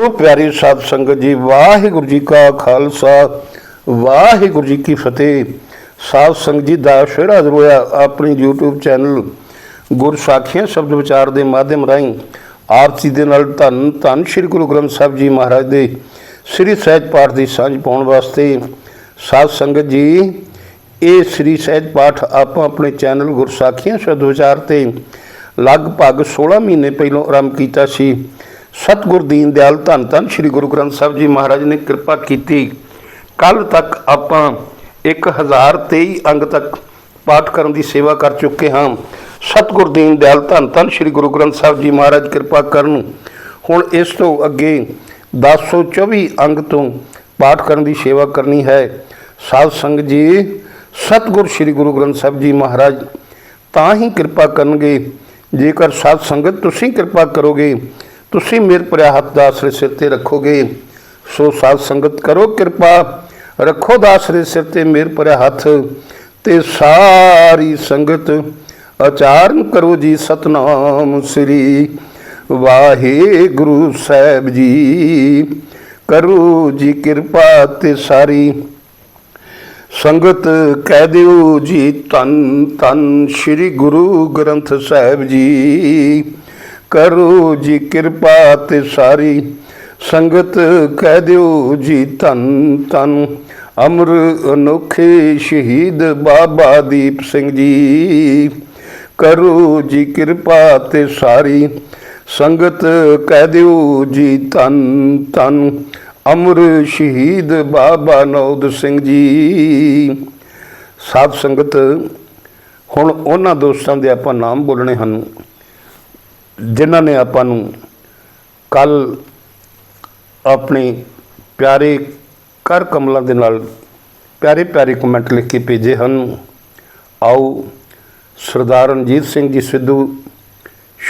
ਗੁਰੂ ਪਿਆਰੀ ਸਾਧ ਸੰਗਤ ਜੀ, ਵਾਹਿਗੁਰੂ ਜੀ ਕਾ ਖਾਲਸਾ, ਵਾਹਿਗੁਰੂ ਜੀ ਕੀ ਫਤਿਹ। ਸਾਧ ਸੰਗਤ ਜੀ ਦਾ ਸ਼ੇਰਾ ਹੋਇਆ ਆਪਣੀ YouTube ਚੈਨਲ ਗੁਰ ਸਾਖੀਆਂ ਸ਼ਬਦ ਵਿਚਾਰ ਦੇ ਮਾਧਿਅਮ ਰਾਹੀਂ। ਆਰਤੀ ਦੇ ਨਾਲ ਧੰਨ ਧੰਨ ਸ੍ਰੀ ਗੁਰੂ ਗ੍ਰੰਥ ਸਾਹਿਬ ਜੀ ਮਹਾਰਾਜ ਦੇ ਸ੍ਰੀ ਸਹਿਜ ਪਾਠ ਦੀ ਸਾਂਝ ਪਾਉਣ ਵਾਸਤੇ ਸਾਧ ਸੰਗਤ ਜੀ, ਇਹ ਸ੍ਰੀ ਸਹਿਜ ਪਾਠ ਆਪਾਂ ਆਪਣੇ ਚੈਨਲ ਗੁਰਸਾਖੀਆਂ ਸ਼ਬਦ ਵਿਚਾਰ ਤੇ ਲਗਭਗ 16 ਮਹੀਨੇ ਪਹਿਲਾਂ ਆਰੰਭ ਕੀਤਾ ਸੀ। ਸਤਿਗੁਰ ਦੀਨ ਦਿਆਲ ਧੰਨ ਧੰਨ ਸ੍ਰੀ ਗੁਰੂ ਗ੍ਰੰਥ ਸਾਹਿਬ ਜੀ ਮਹਾਰਾਜ ਨੇ ਕਿਰਪਾ ਕੀਤੀ। ਕੱਲ ਤੱਕ ਆਪਾਂ 1023 ਅੰਗ ਤੱਕ ਪਾਠ ਕਰਨ ਦੀ ਸੇਵਾ ਕਰ ਚੁੱਕੇ ਹਾਂ। ਸਤਿਗੁਰ ਦੀਨ ਦਿਆਲ ਧੰਨ ਧੰਨ ਸ੍ਰੀ ਗੁਰੂ ਗ੍ਰੰਥ ਸਾਹਿਬ ਜੀ ਮਹਾਰਾਜ ਕਿਰਪਾ ਕਰਨ। ਹੁਣ ਇਸ ਤੋਂ ਅੱਗੇ 1024 ਅੰਗ ਤੋਂ ਪਾਠ ਕਰਨ ਦੀ ਸੇਵਾ ਕਰਨੀ ਹੈ। ਸਾਧ ਸੰਗਤ ਜੀ, ਸਤਿਗੁਰ ਸ੍ਰੀ ਗੁਰੂ ਗ੍ਰੰਥ ਸਾਹਿਬ ਜੀ ਮਹਾਰਾਜ, ਤਾਂ ਹੀ ਕਿਰਪਾ ਕਰਨਗੇ। ਜੇਕਰ ਸਾਧ ਸੰਗਤ ਤੁਸੀਂ ਕਿਰਪਾ ਕਰੋਗੇ ਤੁਸੀਂ ਮੇਰੇ ਭਰਿਆ ਹੱਥ ਦਾ ਆਸਰੇ ਸਿਰ ਤੇ ਰੱਖੋਗੇ, ਸੋ ਸਾਧ ਸੰਗਤ ਕਰੋ ਕਿਰਪਾ, ਰੱਖੋ ਦਾ ਦਾਸਰੇ ਸਿਰ ਤੇ ਮੇਰੇ ਭਰਿਆ ਹੱਥ, ਤੇ ਸਾਰੀ ਸੰਗਤ ਆਚਾਰਨ ਕਰੋ ਜੀ ਸਤਨਾਮ ਸ੍ਰੀ ਵਾਹਿਗੁਰੂ ਸਾਹਿਬ ਜੀ। ਕਰੋ ਜੀ ਕਿਰਪਾ ਤੇ ਸਾਰੀ ਸੰਗਤ, ਕਹਿ ਦਿਓ ਜੀ ਧੰਨ ਧੰਨ ਸ੍ਰੀ ਗੁਰੂ ਗ੍ਰੰਥ ਸਾਹਿਬ ਜੀ। ਕਰੋ ਜੀ ਕਿਰਪਾ ਤੇ ਸਾਰੀ। ਸੰਗਤ ਕਹਿ ਦਿਓ ਜੀ ਧੰਨ ਧੰਨ। ਅਮਰ ਅਨੋਖੇ ਸ਼ਹੀਦ ਬਾਬਾ ਦੀਪ ਸਿੰਘ ਜੀ। ਕਰੋ ਜੀ ਕਿਰਪਾ ਤੇ ਸਾਰੀ। ਸੰਗਤ ਕਹਿ ਦਿਓ ਜੀ ਧੰਨ ਧੰਨ। ਅਮਰ ਸ਼ਹੀਦ ਬਾਬਾ ਨੌਦ ਸਿੰਘ ਜੀ। ਸਾਧ ਸੰਗਤ, ਹੁਣ ਉਹਨਾਂ ਦੋਸਤਾਂ ਦੇ ਆਪਾਂ ਨਾਮ ਬੋਲਣੇ ਹਨ। ਜਿਨ੍ਹਾਂ ਨੇ ਆਪਾਂ ਨੂੰ ਕੱਲ ਆਪਣੇ ਪਿਆਰੇ ਕਰ ਕਮਲਾਂ ਦੇ ਨਾਲ ਪਿਆਰੇ ਪਿਆਰੇ ਕਮੈਂਟ ਲਿਖ ਕੇ ਭੇਜੇ ਹਨ। ਆਓ ਸਰਦਾਰ ਰਣਜੀਤ ਸਿੰਘ ਜੀ ਸਿੱਧੂ,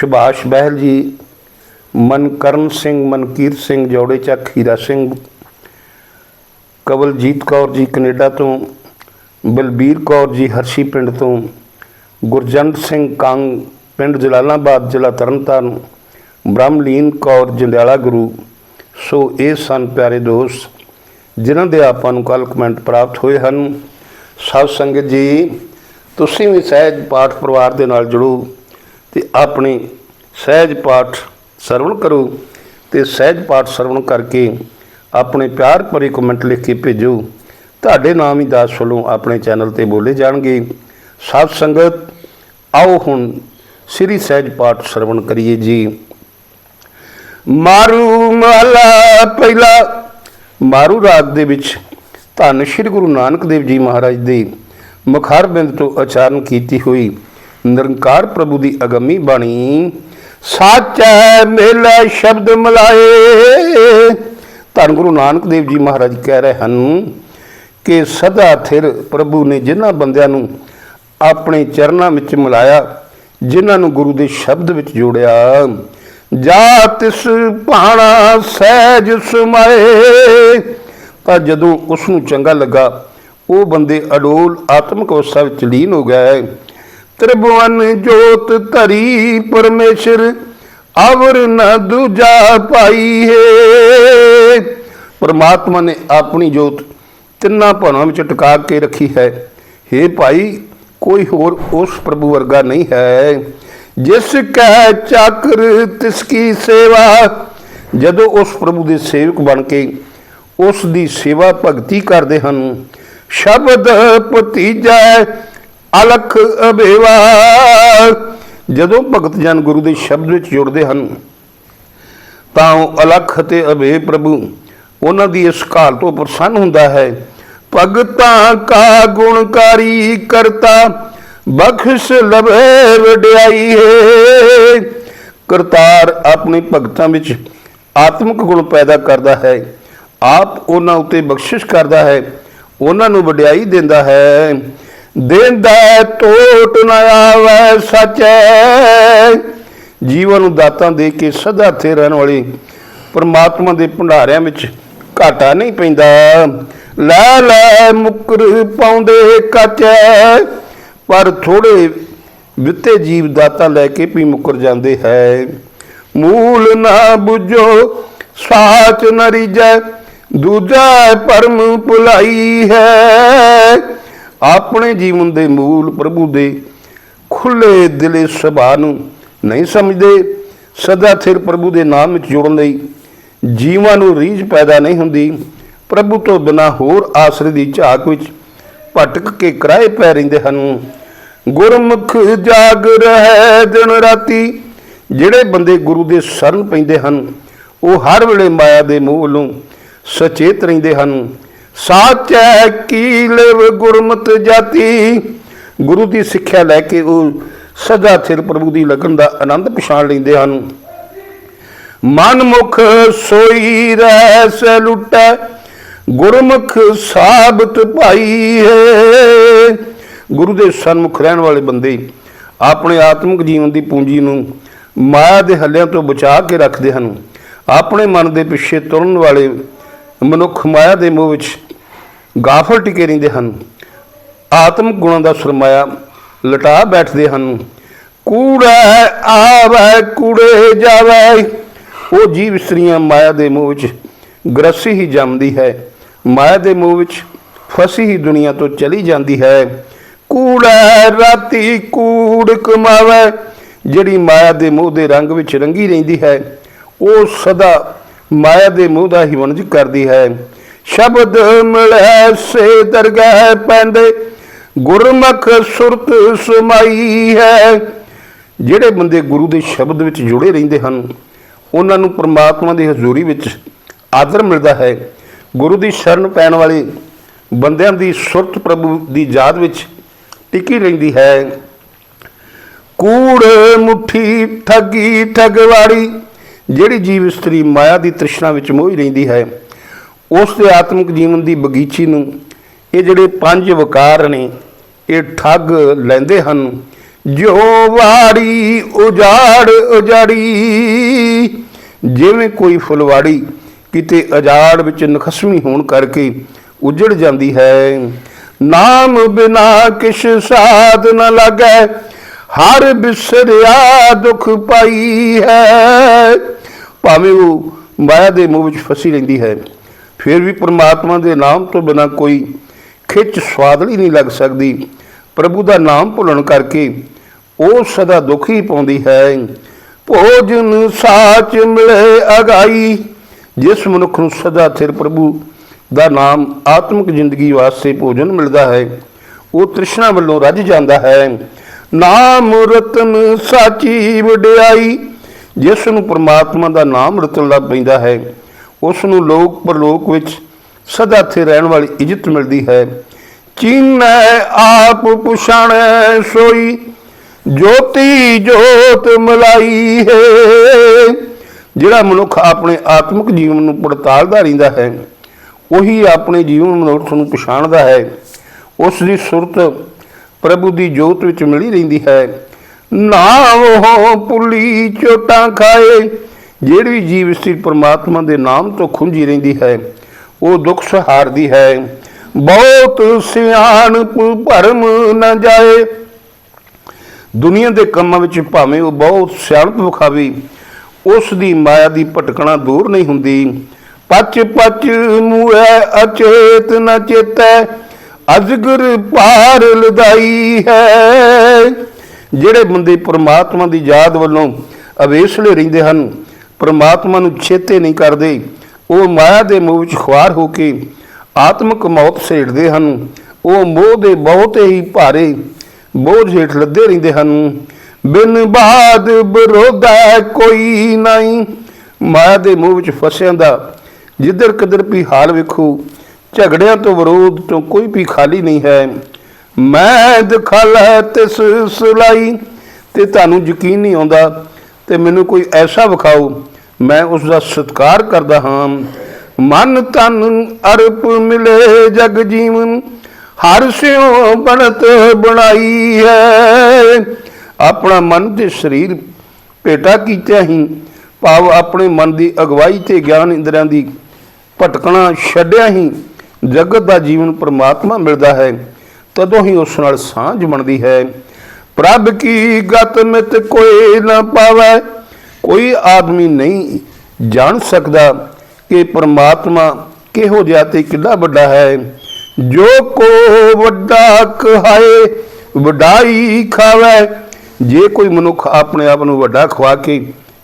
ਸੁਭਾਸ਼ ਬਹਿਲ ਜੀ, ਮਨਕਰਨ ਸਿੰਘ, ਮਨਕੀਰ ਸਿੰਘ, ਜੋੜੇ ਚੱਕ ਹੀਰਾ ਸਿੰਘ, ਕਵਲਜੀਤ ਕੌਰ ਜੀ ਕੈਨੇਡਾ ਤੋਂ, ਬਲਬੀਰ ਕੌਰ ਜੀ ਹਰਸ਼ੀ ਪਿੰਡ ਤੋਂ, ਗੁਰਜੰਟ ਸਿੰਘ ਕੰਗ ਪਿੰਡ ਜਲਾਲਾਬਾਦ ਜ਼ਿਲ੍ਹਾ ਤਰਨਤਾਰਨ, ਬ੍ਰਹਮਲੀਨ ਕੌਰ ਜੰਡਿਆਲਾ ਗੁਰੂ। ਸੋ ਇਹ ਸਨ ਪਿਆਰੇ ਦੋਸਤ, ਜਿਨ੍ਹਾਂ ਦੇ ਆਪਾਂ ਨੂੰ ਕੱਲ ਕਮੈਂਟ ਪ੍ਰਾਪਤ ਹੋਏ ਹਨ। ਸਾਧ ਸੰਗਤ ਜੀ, ਤੁਸੀਂ ਵੀ ਸਹਿਜ ਪਾਠ ਪਰਿਵਾਰ ਦੇ ਨਾਲ ਜੁੜੋ ਤੇ ਆਪਣੇ ਸਹਿਜ ਪਾਠ ਸਰਵਣ ਕਰੋ ਤੇ ਸਹਿਜ ਪਾਠ ਸਰਵਣ ਕਰਕੇ ਆਪਣੇ ਪਿਆਰ ਭਰੇ ਕਮੈਂਟ ਲਿਖ ਕੇ ਭੇਜੋ। ਤੁਹਾਡੇ ਨਾਮ ਹੀ ਦਾਸ ਵੱਲੋਂ ਆਪਣੇ ਚੈਨਲ ਤੇ ਬੋਲੇ ਜਾਣਗੇ। ਸਾਧ ਸੰਗਤ, ਆਓ ਹੁਣ ਸ੍ਰੀ ਸਹਿਜ ਪਾਠ ਸਰਵਣ ਕਰੀਏ ਜੀ। ਮਾਰੂ ਮਾਲਾ ਪਹਿਲਾ, ਮਾਰੂ ਰਾਗ ਦੇ ਵਿੱਚ ਧੰਨ ਸ਼੍ਰੀ ਗੁਰੂ ਨਾਨਕ ਦੇਵ ਜੀ ਮਹਾਰਾਜ ਦੇ ਮੁਖਾਰ ਬਿੰਦ ਤੋਂ ਉਚਾਰਨ ਕੀਤੀ ਹੋਈ ਨਿਰੰਕਾਰ ਪ੍ਰਭੂ ਦੀ ਅਗੰਮੀ ਬਾਣੀ, ਸਾਚੈ ਮੇਲੇ ਸ਼ਬਦ ਮਲਾਏ। ਧੰਨ ਗੁਰੂ ਨਾਨਕ ਦੇਵ ਜੀ ਮਹਾਰਾਜ ਕਹਿ ਰਹੇ ਹਨ ਕਿ ਸਦਾ ਥਿਰ ਪ੍ਰਭੂ ਨੇ ਜਿਨ੍ਹਾਂ ਬੰਦਿਆਂ ਨੂੰ ਆਪਣੇ ਚਰਨਾਂ ਵਿੱਚ ਮਿਲਾਇਆ ਜਿਨ੍ਹਾਂ ਨੂੰ ਗੁਰੂ ਦੇ ਸ਼ਬਦ ਵਿੱਚ ਜੋੜਿਆ, ਜਾ ਤਿਸ ਭਾਣਾ ਸਹਿਜ ਸਮਾਏ। ਤਾਂ ਜਦੋਂ ਉਸ ਨੂੰ ਚੰਗਾ ਲੱਗਾ, ਉਹ ਬੰਦੇ ਅਡੋਲ ਆਤਮਿਕ ਅਵਸਥਾ ਵਿੱਚ ਲੀਨ ਹੋ ਗਏ। ਤ੍ਰਿਭੁਵਨ ਜੋਤ ਧਰੀ ਪਰਮੇਸ਼ਰ, ਅਵਰ ਨ ਦੂਜਾ ਪਾਈ ਹੈ। ਪਰਮਾਤਮਾ ਨੇ ਆਪਣੀ ਜੋਤ ਤਿੰਨਾਂ ਭਵਨਾਂ ਵਿੱਚ ਟਿਕਾ ਕੇ ਰੱਖੀ ਹੈ। हे ਭਾਈ ਕੋਈ ਹੋਰ ਉਸ ਪ੍ਰਭੂ ਵਰਗਾ ਨਹੀਂ ਹੈ। ਜਿਸ ਕੈ ਚੱਕਰ, ਤਿਸ ਕੀ ਸੇਵਾ। ਜਦੋਂ ਉਸ ਪ੍ਰਭੂ ਦੇ ਸੇਵਕ ਬਣ ਕੇ ਉਸ ਦੀ ਸੇਵਾ ਭਗਤੀ ਕਰਦੇ ਹਨ, ਸ਼ਬਦ ਭਤੀਜਾ ਅਲਖ ਅਭੇਵਾ ਜਦੋਂ ਭਗਤ ਜਨ ਗੁਰੂ ਦੇ ਸ਼ਬਦ ਵਿੱਚ ਜੁੜਦੇ ਹਨ, ਤਾਂ ਉਹ ਅਲਖ ਅਤੇ ਅਭੇ ਪ੍ਰਭੂ, ਉਹਨਾਂ ਦੀ ਇਸ ਕਾਲ ਤੋਂ ਪ੍ਰਸੰਨ ਹੁੰਦਾ ਹੈ। ਭਗਤਾਂ ਕਾ ਗੁਣਕਾਰੀ ਕਰਤਾ ਬਖਸ਼ ਲਵੇ ਵਡਿਆਈ ਹੈ ਕਰਤਾਰ ਆਪਣੇ ਭਗਤਾਂ ਵਿੱਚ ਆਤਮਿਕ ਗੁਣ ਪੈਦਾ ਕਰਦਾ ਹੈ ਆਪ ਉਹਨਾਂ ਉਤੇ ਬਖਸ਼ਿਸ਼ ਕਰਦਾ ਹੈ ਉਹਨਾਂ ਨੂੰ ਵਡਿਆਈ ਦਿੰਦਾ ਹੈ। ਦਿੰਦਾ ਹੈ, ਟੋਟ ਨਾ ਆਵੇ ਸੱਚੈ। ਜੀਵਨ ਨੂੰ ਦਾਤਾਂ ਦੇ ਕੇ ਸਦਾ ਥੇ ਰਹਿਣ ਵਾਲੇ ਪਰਮਾਤਮਾ ਦੇ ਭੰਡਾਰਿਆਂ ਵਿੱਚ ਘਾਟਾ ਨਹੀਂ ਪੈਂਦਾ। ਲੈ ਲੈ ਮੁਕਰ ਪਾਉਂਦੇ ਕੱਚੈ ਪਰ ਥੋੜੇ ਵਿਤੇ ਜੀਵ ਦਾਤਾ ਲੈ ਕੇ ਵੀ ਮੁਕਰ ਜਾਂਦੇ ਹੈ। ਮੂਲ ਨਾ 부ਝੋ ਸਾਚ ਨ ਦੂਜਾ ਪਰਮ ਭੁਲਾਈ ਹੈ। ਆਪਣੇ ਜੀਵਨ ਦੇ ਮੂਲ ਪ੍ਰਭੂ ਦੇ ਖੁੱਲੇ ਦਿਲੇ ਸੁਭਾਅ ਨੂੰ ਨਹੀਂ ਸਮਝਦੇ, ਸਦਾ ਸਿਰ ਪ੍ਰਭੂ ਦੇ ਨਾਮ ਵਿੱਚ ਜੁੜਨ ਲਈ ਜੀਵਾਂ ਨੂੰ ਰੀਝ ਪੈਦਾ ਨਹੀਂ ਹੁੰਦੀ। ਪ੍ਰਭੂ ਤੋਂ ਬਿਨਾ ਹੋਰ ਆਸਰੇ ਦੀ ਝਾਕ ਵਿੱਚ ਭਟਕ ਕੇ ਕਿਰਾਏ ਪੈ ਰਹਿੰਦੇ ਹਨ। ਗੁਰਮੁਖ ਜਾਗ ਰਹਿ ਦਿਨ ਰਾਤੀ, ਜਿਹੜੇ ਬੰਦੇ ਗੁਰੂ ਦੇ ਸ਼ਰਨ ਪੈਂਦੇ ਹਨ, ਉਹ ਹਰ ਵੇਲੇ ਮਾਇਆ ਦੇ ਮੋਹ ਵੱਲੋਂ ਸਚੇਤ ਰਹਿੰਦੇ ਹਨ। ਸਾਚੈ ਕੀ ਲਿਵ ਗੁਰਮਤਿ ਜਾਤੀ? ਗੁਰੂ ਦੀ ਸਿੱਖਿਆ ਲੈ ਕੇ ਉਹ ਸਦਾ ਸਿਰ ਪ੍ਰਭੂ ਦੀ ਲਗਨ ਦਾ ਆਨੰਦ ਪਛਾਣ ਲੈਂਦੇ ਹਨ। ਮਨ ਮੁਖ ਸੋਈ ਰਹਿ ਸ ਲੁਟੈ ਗੁਰਮੁਖ ਸਾਬਤ ਭਾਈ ਹੈ। ਗੁਰੂ ਦੇ ਸਨਮੁਖ ਰਹਿਣ ਵਾਲੇ ਬੰਦੇ ਆਪਣੇ ਆਤਮਿਕ ਜੀਵਨ ਦੀ ਪੂੰਜੀ ਨੂੰ ਮਾਇਆ ਦੇ ਹੱਲਿਆਂ ਤੋਂ ਬਚਾ ਕੇ ਰੱਖਦੇ ਹਨ। ਆਪਣੇ ਮਨ ਦੇ ਪਿੱਛੇ ਤੁਰਨ ਵਾਲੇ ਮਨੁੱਖ ਮਾਇਆ ਦੇ ਮੋਹ ਵਿੱਚ ਗਾਫਲ ਟਿਕੇ ਰਹਿੰਦੇ ਹਨ। ਆਤਮਿਕ ਗੁਣਾਂ ਦਾ ਸਰਮਾਇਆ ਲਟਾ ਬੈਠਦੇ ਹਨ। ਕੂੜਾ ਆਵੇ, ਕੂੜੇ ਜਾਵੇ। ਉਹ ਜੀਵ ਇਸਤਰੀਆਂ ਮਾਇਆ ਦੇ ਮੋਹ ਵਿੱਚ ਗ੍ਰਸੀ ਹੀ ਜੰਮਦੀ ਹੈ। ਮਾਇਆ ਦੇ ਮੋਹ ਵਿੱਚ ਫਸੀ ਹੀ ਦੁਨੀਆ ਤੋਂ ਚਲੀ ਜਾਂਦੀ ਹੈ। ਕੂੜਾ ਰਾਤੀ ਕੂੜ ਕਮਾਵੇ, ਜਿਹੜੀ ਮਾਇਆ ਦੇ ਮੋਹ ਦੇ ਰੰਗ ਵਿੱਚ ਰੰਗੀ ਰਹਿੰਦੀ ਹੈ, ਉਹ ਸਦਾ ਮਾਇਆ ਦੇ ਮੋਹ ਦਾ ਹੀ ਵਣਜ ਕਰਦੀ ਹੈ। ਸ਼ਬਦ ਮਿਲੈ ਸੇ ਦਰਗਾਹ ਪੈਂਦੇ, ਗੁਰਮੁਖ ਸੁਰਤ ਸਮਾਈ ਹੈ। ਜਿਹੜੇ ਬੰਦੇ ਗੁਰੂ ਦੇ ਸ਼ਬਦ ਵਿੱਚ ਜੁੜੇ ਰਹਿੰਦੇ ਹਨ, ਉਹਨਾਂ ਨੂੰ ਪ੍ਰਮਾਤਮਾ ਦੀ ਹਜ਼ੂਰੀ ਵਿੱਚ ਆਦਰ ਮਿਲਦਾ ਹੈ। ਗੁਰੂ ਦੀ ਸ਼ਰਨ ਪੈਣ ਵਾਲੇ ਬੰਦਿਆਂ ਦੀ ਸੁਰਤ ਪ੍ਰਭੂ ਦੀ ਯਾਦ ਵਿੱਚ ਟਿਕੀ ਰਹਿੰਦੀ ਹੈ। ਕੂੜ ਮੁਠੀ ਠੱਗੀ ਠਗਵਾੜੀ, ਜਿਹੜੀ ਜੀਵ ਇਸਤਰੀ ਮਾਇਆ ਦੀ ਤ੍ਰਿਸ਼ਨਾ ਵਿੱਚ ਮੋਹੀ ਰਹਿੰਦੀ ਹੈ, ਉਸ ਦੇ ਆਤਮਿਕ ਜੀਵਨ ਦੀ ਬਗੀਚੀ ਨੂੰ ਇਹ ਜਿਹੜੇ ਪੰਜ ਵਕਾਰ ਨੇ, ਇਹ ਠੱਗ ਲੈਂਦੇ ਹਨ। ਜੋ ਵਾੜੀ ਉਜਾੜ ਉਜਾੜੀ, ਜਿਵੇਂ ਕੋਈ ਫੁਲਵਾੜੀ ਕਿਤੇ ਅਜਾੜ ਵਿੱਚ ਨਖਸਮੀ ਹੋਣ ਕਰਕੇ ਉਜੜ ਜਾਂਦੀ ਹੈ। ਨਾਮ ਬਿਨਾ ਕਿਛ ਸਾਧ ਨ ਲੱਗੈ, ਹਰ ਬਿਸਰਿਆ ਦੁਖ ਪਾਈ ਹੈ। ਭਾਵੇਂ ਉਹ ਮਾਇਆ ਦੇ ਮੋਹ ਵਿੱਚ ਫਸੀ ਰਹਿੰਦੀ ਹੈ, ਫਿਰ ਵੀ ਪ੍ਰਮਾਤਮਾ ਦੇ ਨਾਮ ਤੋਂ ਬਿਨਾ ਕੋਈ ਖਿੱਚ ਸਵਾਦਲੀ ਨਹੀਂ ਲੱਗ ਸਕਦੀ। ਪ੍ਰਭੂ ਦਾ ਨਾਮ ਭੁੱਲਣ ਕਰਕੇ ਉਹ ਸਦਾ ਦੁੱਖ ਹੀ ਪਾਉਂਦੀ ਹੈ। ਭੋਜਨ ਸਾਚ ਮਿਲੇ ਅਗਾਈ ਜਿਸ ਮਨੁੱਖ ਨੂੰ ਸਦਾ ਸਿਰ ਪ੍ਰਭੂ ਦਾ ਨਾਮ ਆਤਮਿਕ ਜ਼ਿੰਦਗੀ ਵਾਸਤੇ ਭੋਜਨ ਮਿਲਦਾ ਹੈ, ਉਹ ਤ੍ਰਿਸ਼ਨਾ ਵੱਲੋਂ ਰੱਜ ਜਾਂਦਾ ਹੈ। ਨਾਮ ਰਤਨ ਸਾਚੀ ਵਡਿਆਈ, ਜਿਸ ਨੂੰ ਪ੍ਰਮਾਤਮਾ ਦਾ ਨਾਮ ਰਤਨ ਲੱਭ ਪੈਂਦਾ ਹੈ, ਉਸ ਨੂੰ ਲੋਕ ਪਰਲੋਕ ਵਿੱਚ ਸਦਾ ਥੇ ਰਹਿਣ ਵਾਲੀ ਇੱਜ਼ਤ ਮਿਲਦੀ ਹੈ। ਚੀਨੈ ਆਪ ਪੁਛਾਣੈ ਸੋਈ, ਜੋਤੀ ਜੋਤ ਮਲਾਈ ਹੈ। ਜਿਹੜਾ ਮਨੁੱਖ ਆਪਣੇ ਆਤਮਿਕ ਜੀਵਨ ਨੂੰ ਪੜਤਾਲਦਾ ਰਹਿੰਦਾ ਹੈ, ਉਹੀ ਆਪਣੇ ਜੀਵਨ ਮਨੁੱਖ ਨੂੰ ਪਛਾਣਦਾ ਹੈ। ਉਸ ਦੀ ਸੁਰਤ ਪ੍ਰਭੂ ਦੀ ਜੋਤ ਵਿੱਚ ਮਿਲੀ ਰਹਿੰਦੀ ਹੈ। ਨਾ ਉਹ ਪੁਲੀ ਚੋਟਾਂ ਖਾਏ, ਜਿਹੜੀ ਜੀਵ ਇਸਤਰੀ ਪਰਮਾਤਮਾ ਦੇ ਨਾਮ ਤੋਂ ਖੁੰਝੀ ਰਹਿੰਦੀ ਹੈ, ਉਹ ਦੁੱਖ ਸਹਾਰਦੀ ਹੈ। ਬਹੁਤ ਸਿਆਣ ਭਰਮ ਨਾ ਜਾਏ। ਦੁਨੀਆ ਦੇ ਕੰਮਾਂ ਵਿੱਚ ਭਾਵੇਂ ਉਹ ਬਹੁਤ ਸਿਆਣਪ ਵਿਖਾਵੇ ਉਸ ਦੀ ਮਾਇਆ ਦੀ ਭਟਕਣਾ ਦੂਰ ਨਹੀਂ ਹੁੰਦੀ। ਪਚ ਪਚ ਮੂਐ ਅਚੇਤ ਨ ਚੇਤੈ, ਅਜਗਰ ਪਾਰ ਲਦਾਈ ਹੈ। ਜਿਹੜੇ ਬੰਦੇ ਪ੍ਰਮਾਤਮਾ ਦੀ ਯਾਦ ਵੱਲੋਂ ਅਵੇਸਲੇ ਰਹਿੰਦੇ ਹਨ, ਪ੍ਰਮਾਤਮਾ ਨੂੰ ਛੇਤੇ ਨਹੀਂ ਕਰਦੇ, ਉਹ ਮਾਇਆ ਦੇ ਮੋਹ ਵਿੱਚ ਖੁਆਰ ਹੋ ਕੇ ਆਤਮਿਕ ਮੌਤ ਸੇੜਦੇ ਹਨ। ਉਹ ਮੋਹ ਦੇ ਬਹੁਤੇ ਹੀ ਭਾਰੇ ਬੋਝ ਹੇਠ ਲੱਦੇ ਰਹਿੰਦੇ ਹਨ। ਬਿਨ ਬਾਦ ਵਿਰੋਧਾ ਕੋਈ ਨਹੀਂ ਮਾਇਆ ਦੇ ਮੋਹ ਵਿੱਚ ਫਸਿਆਂ ਦਾ ਜਿੱਧਰ ਕਿਧਰ ਵੀ ਹਾਲ ਵੇਖੋ, ਝਗੜਿਆਂ ਤੋਂ ਵਿਰੋਧ ਤੋਂ ਕੋਈ ਵੀ ਖਾਲੀ ਨਹੀਂ ਹੈ। ਮੈਂ ਦਿਖਾਲਾ ਤਿਸ ਸੁਲਾਈ, ਤੇ ਤੁਹਾਨੂੰ ਯਕੀਨ ਨਹੀਂ ਆਉਂਦਾ, ਤੇ ਮੈਨੂੰ ਕੋਈ ਐਸਾ ਵਿਖਾਓ, ਮੈਂ ਉਸ ਦਾ ਸਤਿਕਾਰ ਕਰਦਾ ਹਾਂ। ਮਨ ਤਨ ਅਰਪ ਮਿਲੇ ਜਗ ਜੀਵਨ, ਹਰ ਸਿਉ ਬਣਤ ਬਣਾਈ ਹੈ। ਆਪਣਾ ਮਨ ਤੇ ਸਰੀਰ ਭੇਟਾ ਕੀਤਾ ਹੀ, ਭਾਵ ਆਪਣੇ ਮਨ ਦੀ ਅਗਵਾਈ ਤੇ ਗਿਆਨ ਇੰਦਰੀਆਂ ਦੀ ਭਟਕਣਾ ਛੱਡਿਆ ਹੀ ਜਗਤ ਦਾ ਜੀਵਨ ਪਰਮਾਤਮਾ ਮਿਲਦਾ ਹੈ, ਤਦੋਂ ਹੀ ਉਸ ਨਾਲ ਸਾਂਝ ਬਣਦੀ ਹੈ। ਪ੍ਰਭ ਕੀ ਗਤ ਮਿਤ ਕੋਈ ਨਾ ਪਾਵੇ, ਕੋਈ ਆਦਮੀ ਨਹੀਂ ਜਾਣ ਸਕਦਾ ਕਿ ਪਰਮਾਤਮਾ ਕਿਹੋ ਜਿਹਾ ਤੇ ਕਿੰਨਾ ਵੱਡਾ ਹੈ। ਜੋ ਕੋ ਵੱਡਾ ਕਹਾਏ, ਵਡਾਈ ਖਾਵੇ ਜੇ ਕੋਈ ਮਨੁੱਖ ਆਪਣੇ ਆਪ ਨੂੰ ਵੱਡਾ ਖਵਾ ਕੇ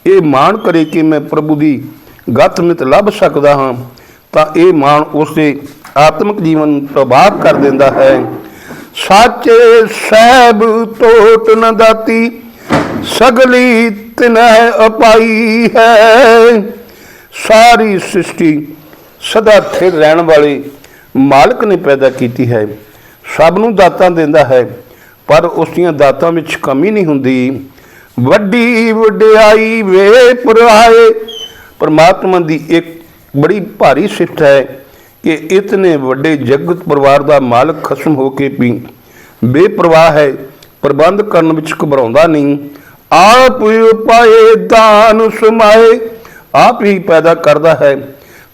ਇਹ ਮਾਣ ਕਰੇ ਕਿ ਮੈਂ ਪ੍ਰਭੂ ਦੀ ਗਤ ਮਿਤ ਲੱਭ ਸਕਦਾ ਹਾਂ, ਤਾਂ ਇਹ ਮਾਣ ਉਸਦੇ ਆਤਮਿਕ ਜੀਵਨ ਨੂੰ ਕਰ ਦਿੰਦਾ ਹੈ। ਸਾਚੇ ਸਹਿਬ ਟੋਟ ਨ ਦਾਤੀ, ਸਗਲੀ ਤਿਨਹਿ ਅਪਾਈ ਹੈ। ਸਾਰੀ ਸ੍ਰਿਸ਼ਟੀ ਸਦਾ ਸਥਿਰ ਰਹਿਣ ਵਾਲੇ ਮਾਲਕ ਨੇ ਪੈਦਾ ਕੀਤੀ ਹੈ। ਸਭ ਨੂੰ ਦਾਤਾਂ ਦਿੰਦਾ ਹੈ। ਪਰ ਉਸ ਦੀਆਂ ਦਾਤਾਂ ਵਿੱਚ ਕਮੀ ਨਹੀਂ ਹੁੰਦੀ। ਵੱਡੀ ਵਡਿਆਈ ਵੇ ਪਰਾਏ। ਪਰਮਾਤਮਾ ਦੀ ਇੱਕ ਬੜੀ ਭਾਰੀ ਸਿਫਤ ਹੈ ਕਿ ਇਤਨੇ ਵੱਡੇ ਜਗਤ ਪਰਿਵਾਰ ਦਾ ਮਾਲਕ ਖਸਮ ਹੋ ਕੇ ਵੀ ਬੇਪਰਵਾਹ ਹੈ। ਪ੍ਰਬੰਧ ਕਰਨ ਵਿੱਚ ਘਬਰਾਉਂਦਾ ਨਹੀਂ। ਆਪ ਉਪਾਏ ਦਾਨ ਸਮਾਏ। ਆਪ ਹੀ ਪੈਦਾ ਕਰਦਾ ਹੈ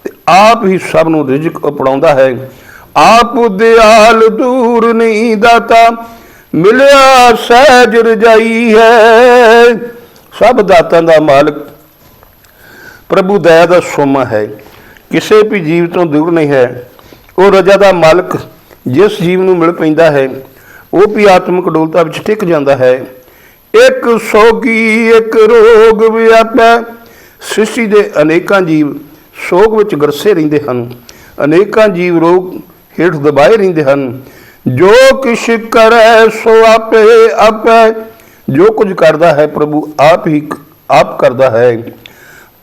ਤੇ ਆਪ ਹੀ ਸਭ ਨੂੰ ਰਿਜ਼ਕ ਉਪੜਾਉਂਦਾ ਹੈ। ਆਪ ਦਿਆਲ ਦੂਰ ਨਹੀਂ ਦਾਤਾ ਮਿਲਿਆ ਸਹਿਜ ਰਜਾਈ ਹੈ। ਸਭ ਦਾਤਾਂ ਦਾ ਮਾਲਕ ਪ੍ਰਭੂ ਦਇਆ ਦਾ ਸੋਮਾ ਹੈ। ਕਿਸੇ ਵੀ ਜੀਵ ਤੋਂ ਦੂਰ ਨਹੀਂ ਹੈ। ਉਹ ਰਜਾ ਦਾ ਮਾਲਕ ਜਿਸ ਜੀਵ ਨੂੰ ਮਿਲ ਪੈਂਦਾ ਹੈ, ਉਹ ਵੀ ਆਤਮਿਕ ਡੋਲਤਾ ਵਿੱਚ ਟਿਕ ਜਾਂਦਾ ਹੈ। ਇੱਕ ਸੋਗੀ, ਇੱਕ ਰੋਗ ਵਿਆਪੈ। ਸ੍ਰਿਸ਼ਟੀ ਦੇ ਅਨੇਕਾਂ ਜੀਵ ਸੋਗ ਵਿੱਚ ਗਰਸੇ ਰਹਿੰਦੇ ਹਨ। ਅਨੇਕਾਂ ਜੀਵ ਰੋਗ ਹੇਠ ਦਬਾਏ ਰਹਿੰਦੇ ਹਨ। ਜੋ ਕਿਛ ਕਰੈ ਸੋ ਆਪੇ ਆਪੈ। ਜੋ ਕੁਝ ਕਰਦਾ ਹੈ ਪ੍ਰਭੂ ਆਪ ਹੀ ਆਪ ਕਰਦਾ ਹੈ।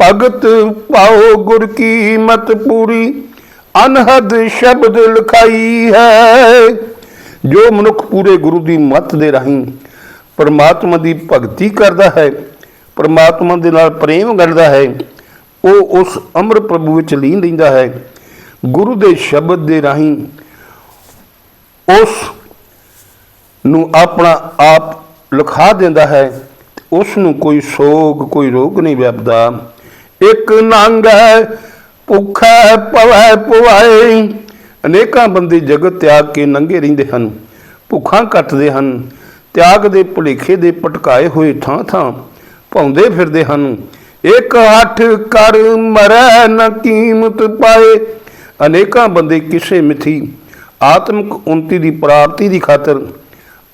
ਭਗਤ ਪਾਓ ਗੁਰ ਕੀ ਮਤ ਪੂਰੀ, ਅਨਹਦ ਸ਼ਬਦ ਲਿਖਾਈ ਹੈ। ਜੋ ਮਨੁੱਖ ਪੂਰੇ ਗੁਰੂ ਦੀ ਮਤ ਦੇ ਰਾਹੀਂ ਪਰਮਾਤਮਾ ਦੀ ਭਗਤੀ ਕਰਦਾ ਹੈ, ਪਰਮਾਤਮਾ ਦੇ ਨਾਲ ਪ੍ਰੇਮ ਕਰਦਾ ਹੈ, ਉਹ ਉਸ ਅਮਰ ਪ੍ਰਭੂ ਵਿੱਚ ਲੀਨ ਰਹਿੰਦਾ ਹੈ। ਗੁਰੂ ਦੇ ਸ਼ਬਦ ਦੇ ਰਾਹੀਂ ਉਸ ਨੂੰ ਆਪਣਾ ਆਪ ਲਿਖਾ ਦਿੰਦਾ ਹੈ, ਉਸ ਨੂੰ ਕੋਈ ਸੋਗ, ਕੋਈ ਰੋਗ ਨਹੀਂ ਵਿਆਪਦਾ। ਇੱਕ ਨੰਗ ਹੈ, ਭੁੱਖਾ ਪਵੈ ਪੁਆਏ ਅਨੇਕਾਂ ਬੰਦੇ ਜਗਤ ਤਿਆਗ ਕੇ ਨੰਗੇ ਰਹਿੰਦੇ ਹਨ, ਭੁੱਖਾਂ ਕੱਟਦੇ ਹਨ, ਤਿਆਗ ਦੇ ਭੁਲੇਖੇ ਦੇ ਪਟਕਾਏ ਹੋਏ ਥਾਂ ਥਾਂ ਭੌਂਦੇ ਫਿਰਦੇ ਹਨ। ਇੱਕ ਹੱਠ ਕਰ ਮਰੈ ਨਾ ਕੀਮਤ ਪਾਏ। ਅਨੇਕਾਂ ਬੰਦੇ ਕਿਸੇ ਮਿਥੀ ਆਤਮਿਕ ਉਨਤੀ ਦੀ ਪ੍ਰਾਪਤੀ ਦੀ ਖਾਤਰ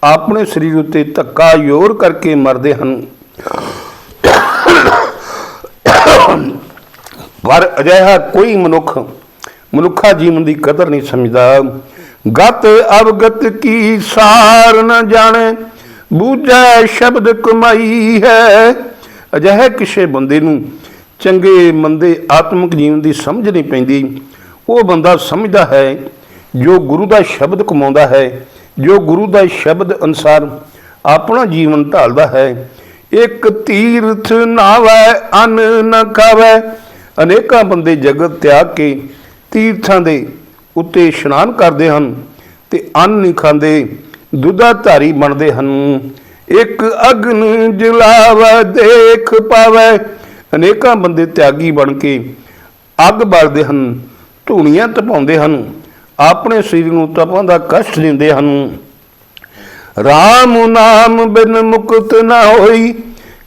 ਆਪਣੇ ਸਰੀਰ ਉੱਤੇ ਧੱਕਾ ਯੋਰ ਕਰਕੇ ਮਰਦੇ ਹਨ। ਪਰ ਅਜਿਹਾ ਕੋਈ ਮਨੁੱਖ ਮਨੁੱਖਾ ਜੀਵਨ ਦੀ ਕਦਰ ਨਹੀਂ ਸਮਝਦਾ। ਗਤ ਅਵਗਤ ਕੀ ਸਾਰ ਨ ਜਾਣੇ, ਬੂਝੈ ਸ਼ਬਦ ਕਮਾਈ ਹੈ। ਅਜਿਹੇ ਕਿਸੇ ਬੰਦੇ ਨੂੰ ਚੰਗੇ ਮੰਦੇ ਆਤਮਿਕ ਜੀਵਨ ਦੀ ਸਮਝ ਨਹੀਂ ਪੈਂਦੀ। ਉਹ ਬੰਦਾ ਸਮਝਦਾ ਹੈ ਜੋ ਗੁਰੂ ਦਾ ਸ਼ਬਦ ਕਮਾਉਂਦਾ ਹੈ, ਜੋ ਗੁਰੂ ਦਾ ਸ਼ਬਦ ਅਨਸਾਰ ਆਪਣਾ ਜੀਵਨ ਢਾਲਦਾ ਹੈ, ਇੱਕ ਤੀਰਥ ਨਾਵੈ ਅਨ ਨ ਖਾਵੈ ਅਨੇਕਾਂ ਬੰਦੇ ਜਗਤ ਤਿਆਗ ਕੇ ਤੀਰਥਾਂ ਦੇ ਉੱਤੇ ਇਸ਼ਨਾਨ ਕਰਦੇ ਹਨ ਤੇ ਅੰਨ ਨਹੀਂ ਖਾਂਦੇ, ਦੁੱਧਾ ਧਾਰੀ ਬਣਦੇ ਹਨ। ਇੱਕ ਅਗਨ ਜਲਾਵੈ, ਦੇਖ ਪਾਵੈ। ਅਨੇਕਾਂ ਬੰਦੇ ਤਿਆਗੀ ਬਣ ਕੇ ਅੱਗ ਬਾਲਦੇ ਹਨ, ਧੂਣੀਆਂ ਤਪਾਉਂਦੇ ਹਨ। ਆਪਣੇ ਸਰੀਰ ਨੂੰ ਤਪਾਂ ਦਾ ਕਸ਼ਟ ਦਿੰਦੇ ਹਨ। RAM ਨਾਮ ਬਿਨ ਮੁਕਤ ਨਾ ਹੋਈ,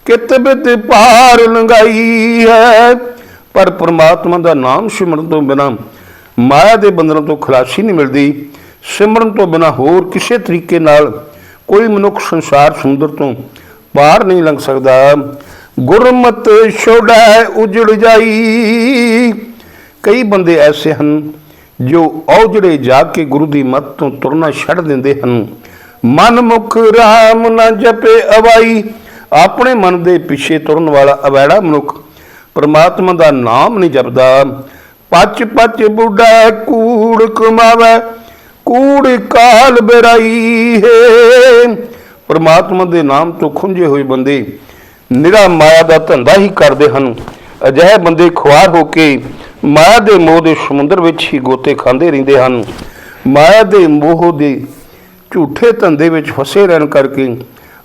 ਕਿਤ ਬਿਤ ਪਾਰ ਲੰਗਾਈ ਹੈ। ਪਰ ਪ੍ਰਮਾਤਮਾ ਦਾ ਨਾਮ ਸਿਮਰਨ ਤੋਂ ਬਿਨਾ ਮਾਇਆ ਦੇ ਬੰਧਨਾਂ ਤੋਂ ਖਲਾਸੀ ਨਹੀਂ ਮਿਲਦੀ। ਸਿਮਰਨ ਤੋਂ ਬਿਨਾ ਹੋਰ ਕਿਸੇ ਤਰੀਕੇ ਨਾਲ ਕੋਈ ਮਨੁੱਖ ਸੰਸਾਰ ਸੁੰਦਰ ਤੋਂ ਪਾਰ ਨਹੀਂ ਲੰਘ ਸਕਦਾ। ਗੁਰਮਤ ਛੋੜੈ ਉਜੜ ਜਾਈ। ਕਈ ਬੰਦੇ ਐਸੇ ਹਨ ਜੋ ਔਜੜੇ ਜਾ ਕੇ ਗੁਰੂ ਦੀ ਮੱਤ ਤੋਂ ਤੁਰਨਾ ਛੱਡ ਦਿੰਦੇ ਹਨ। ਮਨ ਮੁਖ ਨਾ ਜਪੇ ਅਵਾਈ। ਆਪਣੇ ਮਨ ਦੇ ਪਿੱਛੇ ਤੁਰਨ ਵਾਲਾ ਅਵੈੜਾ ਮਨੁੱਖ ਪਰਮਾਤਮਾ ਦਾ ਨਾਮ ਨਹੀਂ ਜਪਦਾ। ਪੱਚ ਪੱਚ ਬੁੱਢਾ ਕੂੜ ਕਮਾਵੇ। ਕੂੜ ਕਾਲ ਬਰਾਈ ਹੈ। ਪਰਮਾਤਮਾ ਦੇ ਨਾਮ ਤੋਂ ਖੁੰਝੇ ਹੋਏ ਬੰਦੇ ਨਿਰਾ ਮਾਇਆ ਦਾ ਧੰਦਾ ਹੀ ਕਰਦੇ ਹਨ। ਅਜਿਹੇ ਬੰਦੇ ਖੁਆਰ ਹੋ ਕੇ ਮਾਇਆ ਦੇ ਮੋਹ ਦੇ ਸਮੁੰਦਰ ਵਿੱਚ ਹੀ ਗੋਤੇ ਖਾਂਦੇ ਰਹਿੰਦੇ ਹਨ। ਮਾਇਆ ਦੇ ਮੋਹ ਦੇ ਝੂਠੇ ਧੰਦੇ ਵਿੱਚ ਫਸੇ ਰਹਿਣ ਕਰਕੇ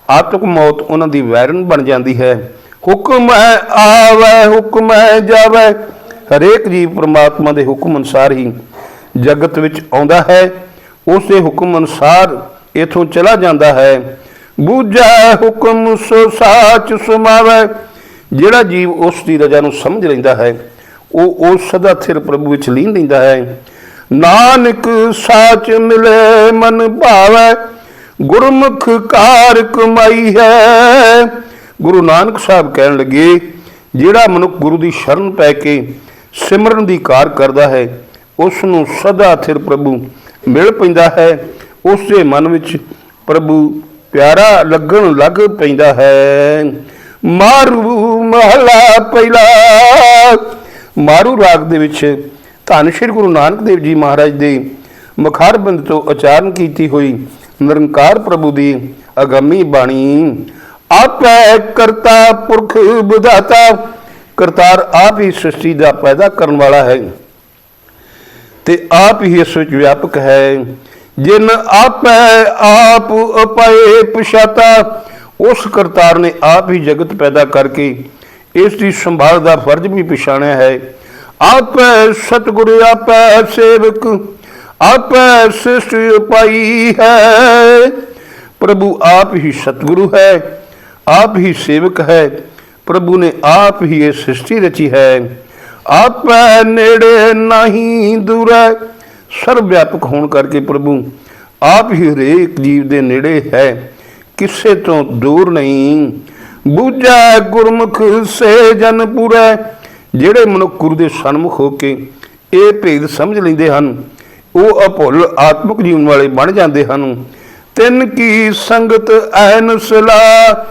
ਆਤਮਿਕ ਮੌਤ ਉਹਨਾਂ ਦੀ ਵੈਰਨ ਬਣ ਜਾਂਦੀ ਹੈ। ਹੁਕਮ ਹੈ, ਆਵੇ, ਹੁਕਮ ਹੈ, ਜਾਵੇ। ਹਰੇਕ ਜੀਵ ਪ੍ਰਮਾਤਮਾ ਦੇ ਹੁਕਮ ਅਨੁਸਾਰ ਹੀ ਜਗਤ ਵਿੱਚ ਆਉਂਦਾ ਹੈ। ਉਸ ਦੇ ਹੁਕਮ ਅਨੁਸਾਰ ਇਥੋਂ ਚਲਾ ਜਾਂਦਾ ਹੈ। ਬੂਝੈ ਹੁਕਮ ਸੋ ਸਾਚ ਸੁਮਾਵੇ। ਜਿਹੜਾ ਜੀਵ ਉਸ ਦੀ ਰਜ਼ਾ ਨੂੰ ਸਮਝ ਲੈਂਦਾ ਹੈ ਉਹ ਉਹ ਸਦਾ ਥਿਰ ਪ੍ਰਭੂ ਵਿੱਚ ਲੀਨ ਲੈਂਦਾ ਹੈ। ਨਾਨਕ ਸਾਚ ਮਿਲੇ, ਮਨ ਭਾਵੈ, ਗੁਰਮੁਖ ਕਾਰ ਕਮਾਈ ਹੈ। ਗੁਰੂ ਨਾਨਕ ਸਾਹਿਬ ਕਹਿਣ ਲੱਗੇ, ਜਿਹੜਾ ਮਨੁੱਖ ਗੁਰੂ ਦੀ ਸ਼ਰਨ ਪੈ ਕੇ ਸਿਮਰਨ ਦੀ ਕਾਰ ਕਰਦਾ ਹੈ ਉਸ ਨੂੰ ਸਦਾ ਥਿਰ ਪ੍ਰਭੂ ਮਿਲ ਪੈਂਦਾ ਹੈ। ਉਸ ਦੇ ਮਨ ਵਿੱਚ ਪ੍ਰਭੂ ਪਿਆਰਾ ਲੱਗਣ ਲੱਗ ਪੈਂਦਾ ਹੈ। ਮਾਰੂ ਮਹਲਾ ਪਹਿਲਾ ਮਾਰੂ ਰਾਗ ਦੇ ਵਿੱਚ ਧੰਨ ਸ਼੍ਰੀ ਗੁਰੂ ਨਾਨਕ ਦੇਵ ਜੀ ਮਹਾਰਾਜ ਦੇ ਮੁਖਾਰਬੰਦ ਤੋਂ ਉਚਾਰਨ ਕੀਤੀ ਹੋਈ ਨਿਰੰਕਾਰ ਪ੍ਰਭੂ ਦੀ ਅਗੰਮੀ ਬਾਣੀ, ਆਪੈ ਕਰਤਾ ਪੁਰਖ ਵਿਧਾਤਾ, ਕਰਤਾਰ ਆਪ ਹੀ ਸ੍ਰਿਸ਼ਟੀ ਦਾ ਪੈਦਾ ਕਰਨ ਵਾਲਾ ਹੈ। ਤੇ ਆਪ ਹੀ ਇਸ ਵਿੱਚ ਵਿਆਪਕ ਹੈ, ਜਿਨ ਆਪੈ ਆਪ ਉਪਾਏ ਪਛਾਤਾ, ਉਸ ਕਰਤਾਰ ਨੇ ਆਪ ਹੀ ਜਗਤ ਪੈਦਾ ਕਰਕੇ ਇਸ ਦੀ ਸੰਭਾਲ ਦਾ ਫਰਜ਼ ਵੀ ਪਛਾਣਿਆ ਹੈ। ਆਪੈ ਸਤਿਗੁਰੂ, ਆਪੈ ਸੇਵਕ, ਆਪੈ ਸ੍ਰਿਸ਼ਟੀ ਉਪਾਈ ਹੈ। ਪ੍ਰਭੂ ਆਪ ਹੀ ਸਤਿਗੁਰੂ ਹੈ, ਆਪ ਹੀ ਸੇਵਕ ਹੈ। ਪ੍ਰਭੂ ਨੇ ਆਪ ਹੀ ਇਹ ਸ੍ਰਿਸ਼ਟੀ ਰਚੀ ਹੈ। ਆਪੈ ਨੇੜੇ ਨਹੀਂ ਦੂਰੈ ਸਰਵ ਵਿਆਪਕ ਹੋਣ ਕਰਕੇ ਪ੍ਰਭੂ ਆਪ ਹੀ ਹਰੇਕ ਜੀਵ ਦੇ ਨੇੜੇ ਹੈ। ਕਿਸੇ ਤੋਂ ਦੂਰ ਨਹੀਂ। ਬੂਝੈ ਗੁਰਮੁਖ ਸੇ ਜਨ ਪੂਰੈ। ਜਿਹੜੇ ਮਨੁੱਖ ਗੁਰੂ ਦੇ ਸਨਮੁਖ ਹੋ ਕੇ ਇਹ ਭੇਦ ਸਮਝ ਲੈਂਦੇ ਹਨ, ਉਹ ਅਭੁੱਲ ਆਤਮਿਕ ਜੀਵਨ ਵਾਲੇ ਬਣ ਜਾਂਦੇ ਹਨ। ਤਿੰਨ ਕੀ ਸੰਗਤ ਐਨ ਸਲਾ,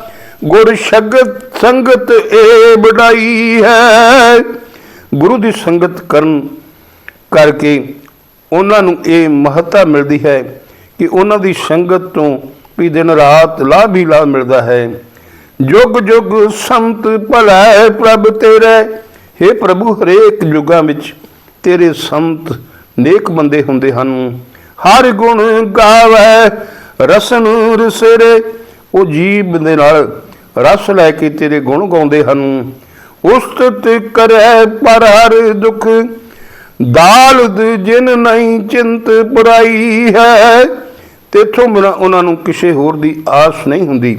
ਗੁਰ ਸ਼ਗਤ ਸੰਗਤ ਏ ਬੜਾਈ ਹੈ। ਗੁਰੂ ਦੀ ਸੰਗਤ ਕਰਨ ਕਰਕੇ ਉਹਨਾਂ ਨੂੰ ਇਹ ਮਹੱਤਤਾ ਮਿਲਦੀ ਹੈ ਕਿ ਉਹਨਾਂ ਦੀ ਸੰਗਤ ਤੋਂ ਵੀ ਦਿਨ ਰਾਤ ਲਾਭ ਹੀ ਲਾਭ ਮਿਲਦਾ ਹੈ। ਜੁਗ ਜੁਗ ਸੰਤ ਭਲਾ ਪ੍ਰਭ ਤੇਰੇ हे ਪ੍ਰਭੂ, ਹਰੇਕ ਯੁਗਾਂ ਵਿੱਚ ਤੇਰੇ ਸੰਤ ਨੇਕ ਬੰਦੇ ਹੁੰਦੇ ਹਨ। ਹਰ ਗੁਣ ਗਾਵੇ, ਰਸਨ ਰਸਰੇ, ਉਹ ਜੀਵ ਦੇ ਨਾਲ ਰਸ ਲੈ ਕੇ ਤੇਰੇ ਗੁਣ ਗਾਉਂਦੇ ਹਨ। ਉਸਤਤ ਕਰੇ ਪਰ ਹਰ ਦੁਖ, ਦਾਲਦ ਜਿਨ ਨਹੀਂ ਚਿੰਤ ਪੁਰਾਈ ਹੈ। ਤੇਥੋਂ ਬਿਨਾ ਉਹਨਾਂ ਨੂੰ ਕਿਸੇ ਹੋਰ ਦੀ ਆਸ ਨਹੀਂ ਹੁੰਦੀ।